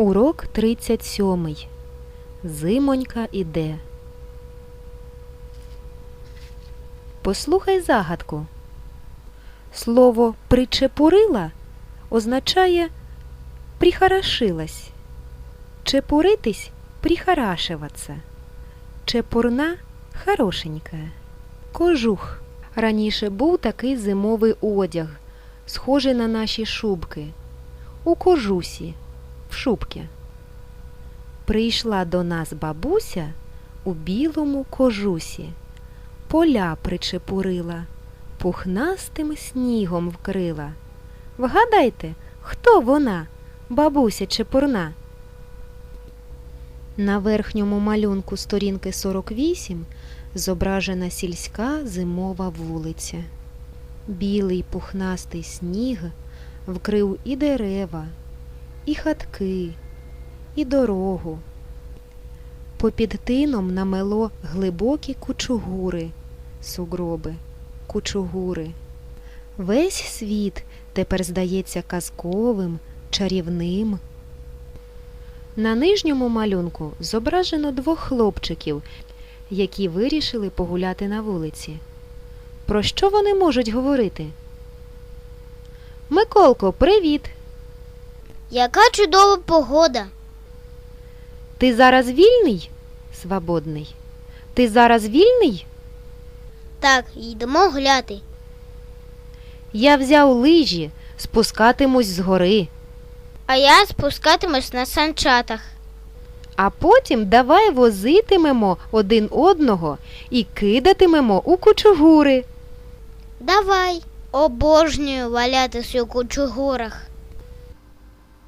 Урок 37. Зимонька іде. Послухай загадку. Слово причепурила означає прихорошилась. Чепуритись прихорашиваться. Чепурна хорошенькая. Кожух. Раніше був такий зимовий одяг, схожий на наші шубки. У кожусі, шубки. Прийшла до нас бабуся у білому кожусі. Поля причепурила, пухнастим снігом вкрила. Вгадайте, хто вона, бабуся чепурна? На верхньому малюнку сторінки 48 зображена сільська зимова вулиця. Білий пухнастий сніг вкрив і дерева, і хатки, і дорогу. Попід тином намело глибокі кучугури, сугроби, кучугури. Весь світ тепер здається казковим, чарівним. На нижньому малюнку зображено двох хлопчиків, які вирішили погуляти на вулиці. Про що вони можуть говорити? Миколко, привіт! Яка чудова погода. Ти зараз вільний? Свободний. Ти зараз вільний? Так, йдемо гуляти. Я взяв лижі, спускатимусь з гори, А я спускатимусь на санчатах. а потім давай возитимемо один одного і кидатимемо у кучугури. Давай. Обожнюю валятись у кучугурах.